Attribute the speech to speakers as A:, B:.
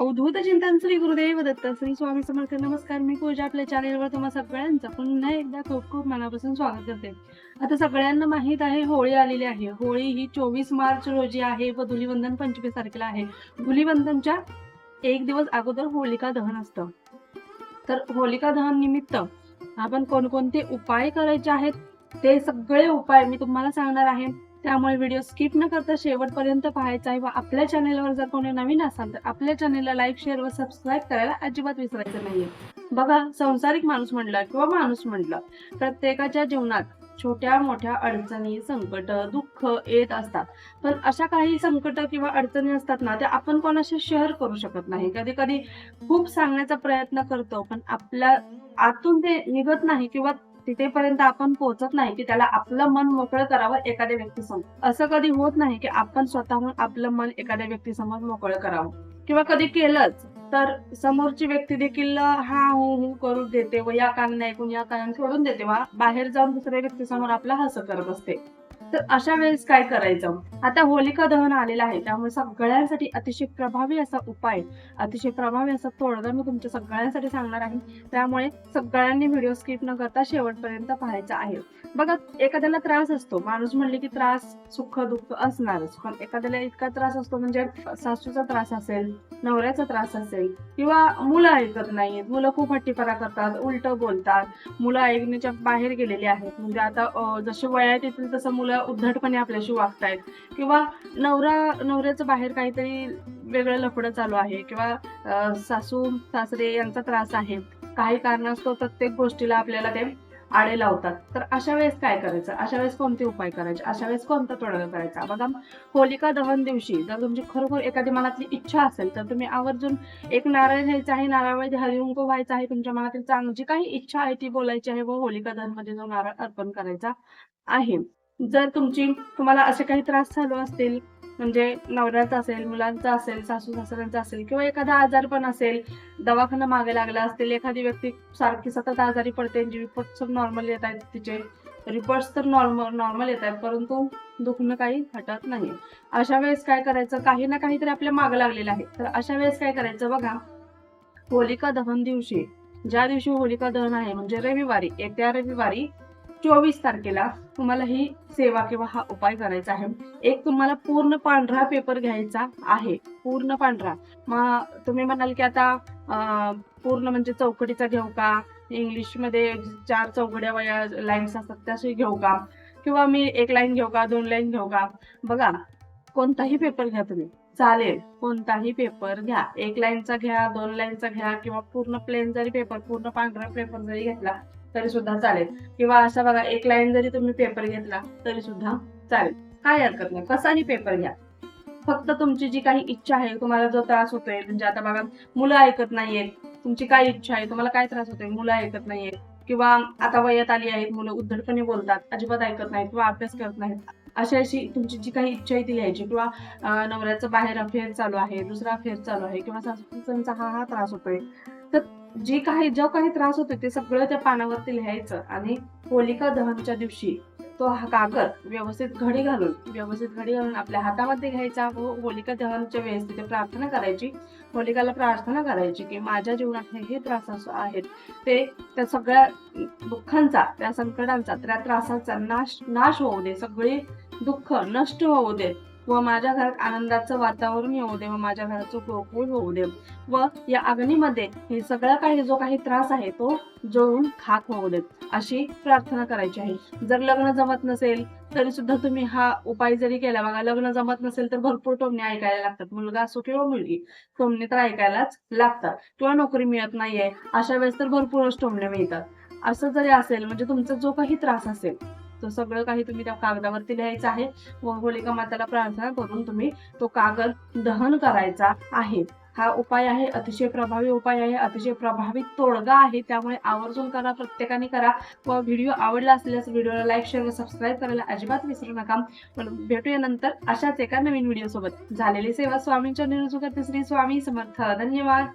A: अवधूत चिंतन श्री गुरुदेव दत्त श्री स्वामी समर्थ. नमस्कार मी पूजा आपल्या चॅनेलवर तुम्हा सगळ्यांचं पुन्हा एकदा खूप खूप मनापासून स्वागत करते. आता सगळ्यांना माहीत आहे होळी आलेली आहे. होळी ही चोवीस मार्च रोजी आहे व धुलीवंदन पंचवीस तारखेला आहे. धुलीवंदनच्या एक दिवस अगोदर होलिका दहन असतं. तर होलिका दहन निमित्त आपण कोणकोणते उपाय करायचे आहेत? ते सगळे उपाय मी तुम्हाला सांगणार आहे. त्यामुळे व्हिडिओ स्किप न करता शेवटपर्यंत पाहायचा आहे व आपल्या चॅनेलवर जर कोणी नवीन असाल तर आपल्या चॅनेलला लाईक शेअर व सबस्क्राईब करायला अजिबात विसरायचं नाहीये. बघा संसारिक माणूस म्हणलं किंवा माणूस म्हणलं प्रत्येकाच्या जीवनात छोट्या मोठ्या अडचणी संकट दुःख येत असतात. पण अशा काही संकट किंवा अडचणी असतात ना त्या आपण कोणाशी शेअर करू शकत नाही. कधी कधी खूप सांगण्याचा प्रयत्न करतो पण आपल्या आतून ते निघत नाही किंवा तिथेपर्यंत आपण पोहोचत नाही की त्याला आपलं मन मोकळं करावं एखाद्या व्यक्तीसमोर. असं कधी होत नाही की आपण स्वतःहून आपलं मन एखाद्या व्यक्तीसमोर मोकळं करावं. किंवा कधी केलंच तर समोरची व्यक्ती देखील हा हो हो करू देते व या कानाने ऐकून या कानाने सोडून देते वा. बाहेर जाऊन दुसऱ्या व्यक्तीसमोर आपला हसं करत असते. तर अशा वेळेस काय करायचं? आता होलिका दहन आलेलं आहे त्यामुळे सगळ्यांसाठी अतिशय प्रभावी असा उपाय अतिशय प्रभावी असा तोडगा मी तुमच्या सगळ्यांसाठी सांगणार आहे. त्यामुळे सगळ्यांनी व्हिडिओ स्किप न करता शेवटपर्यंत पाहायचा आहे. बघा एखाद्याला त्रास असतो. माणूस म्हणले की त्रास सुख दुःख असणारच पण एखाद्याला इतका त्रास असतो म्हणजे सासूचा त्रास असेल नवऱ्याचा त्रास असेल किंवा मुलं ऐकत नाहीत मुलं खूप हट्टीपणा करतात उलट बोलतात. मुलं ऐकण्याच्या बाहेर गेलेली आहेत. म्हणजे आता जसे वयात येतील तसं मुलं उद्धटपणे आपल्याशी वागतायत. किंवा नवरा नवऱ्याचं बाहेर काहीतरी वेगळं लफडं चालू आहे किंवा सासू सासरे यांचा त्रास आहे. काही कारणास्तव प्रत्येक गोष्टीला आपल्याला ते आडे लावतात. तर अशा वेळेस काय करायचं? अशा वेळेस कोणते उपाय करायचे? अशा वेळेस कोणता तोडगा करायचा? बघा होलिका दहन दिवशी जर तुमची खरोखर एखादी मनातली इच्छा असेल तर तुम्ही आवर्जून एक नारळ घ्यायचा आहे नारळामध्ये हरिंक व्हायचा आहे तुमच्या मनातील चांगली काही इच्छा आहे ती बोलायची आहे व होलिका दहनमध्ये जो नारळ अर्पण करायचा आहे. जर तुमची तुम्हाला असे काही त्रास चालू असतील म्हणजे नवऱ्याचा असेल मुलांचा असेल सासू सासऱ्यांचा असेल किंवा एखादा आजार पण असेल दवाखाना मागे लागला असतील एखादी व्यक्ती सारखी सतत आजारी पडते रिपोर्ट नॉर्मल येत आहेत तिचे. रिपोर्ट्स तर नॉर्मल नॉर्मल येत आहेत परंतु दुखणं काही हटत नाही. अशा वेळेस काय करायचं? काही ना काहीतरी आपल्या मागं लागलेलं आहे. तर अशा वेळेस काय करायचं बघा? होलिका दहन दिवशी ज्या दिवशी होलिका दहन आहे म्हणजे रविवारी येत्या रविवारी चोवीस तारखेला तुम्हाला ही सेवा किंवा हा उपाय करायचा आहे. एक तुम्हाला पूर्ण पांढरा पेपर घ्यायचा आहे. पूर्ण पांढरा. मग तुम्ही म्हणाल की आता पूर्ण म्हणजे चौकटीचा घेऊ का? इंग्लिशमध्ये चार चौकड्या वया लाईन्स असतात त्याशी घेऊ का? किंवा मी एक लाईन घेऊ का? दोन लाईन घेऊ का? बघा कोणताही पेपर घ्या तुम्ही. चालेल कोणताही पेपर घ्या. एक लाईनचा घ्या दोन लाईनचा घ्या किंवा पूर्ण प्लेन जरी पेपर पूर्ण पांढरा पेपर जरी घेतला तरी सुद्धा चालेल. किंवा असा बघा एक लाईन जरी तुम्ही पेपर घेतला तरी सुद्धा चालेल. काय हरकत नाही. कसाही पेपर घ्या. फक्त तुमची जी काही इच्छा आहे तुम्हाला जो त्रास होतोय म्हणजे आता बघा मुलं ऐकत नाहीयेत. तुमची काय इच्छा आहे तुम्हाला काय त्रास होतोय? मुलं ऐकत नाहीयेत. किंवा आता वयात आली आहेत मुलं उद्धटपणे बोलतात अजिबात ऐकत नाहीत किंवा अभ्यास करत नाहीत. अशी अशी तुमची जी काही इच्छा आहे ती लिहायची. किंवा नवऱ्याचं बाहेर अफेअर चालू आहे दुसरा अफेअर चालू आहे किंवा सासूचा हा हा त्रास होतोय. तर जे काही जो काही त्रास होतो ते सगळं त्या पानावरती लिहायचं आणि होलिका दहनच्या दिवशी तो हा कागद व्यवस्थित घडी घालून व्यवस्थित घडी घालून आपल्या हातामध्ये घ्यायचा व होलिका दहनच्या वेळेस तिथे प्रार्थना करायची. होलिकाला प्रार्थना करायची की माझ्या जीवनात हे त्रास आहेत. ते त्या सगळ्या दुःखांचा त्या संकटांचा त्या त्रासाचा नाश नाश होऊ दे. सगळे दुःख नष्ट होऊ दे. व माझ्या घरात आनंदाचं वातावरण येऊ दे व माझ्या घराचं गोकुळ होऊ दे. व या अग्नीमध्ये हे सगळा काही जो काही त्रास आहे तो जळून खाक होऊ देत. अशी प्रार्थना करायची आहे. जर लग्न जमत नसेल तरी सुद्धा तुम्ही हा उपाय जरी केला बघा लग्न जमत नसेल तर भरपूर टोमणे ऐकायला लागतात. मुलगा असो किंवा मुलगी टोमणे तर ऐकायलाच लागतात. किंवा नोकरी मिळत नाहीये अशा वेळेस तर भरपूरच टोमणे मिळतात. असं जरी असेल म्हणजे तुमचा जो काही त्रास असेल तो सगळं काही तुम्ही त्या कागदावरती लिहायचं आहे. व होलिका माताला प्रार्थना करून तुम्ही तो कागद दहन करायचा आहे. हा उपाय आहे अतिशय प्रभावी उपाय आहे अतिशय प्रभावी तोडगा आहे. त्यामुळे आवर्जून करा प्रत्येकाने करा. व व्हिडिओ आवडला असल्यास व्हिडिओला लाईक शेअर व सबस्क्राईब करायला अजिबात विसरू नका. पण भेटूया नंतर अशाच एका नवीन व्हिडिओसोबत. झालेली सेवा स्वामींच्या निरुजू श्री स्वामी समर्थ. धन्यवाद.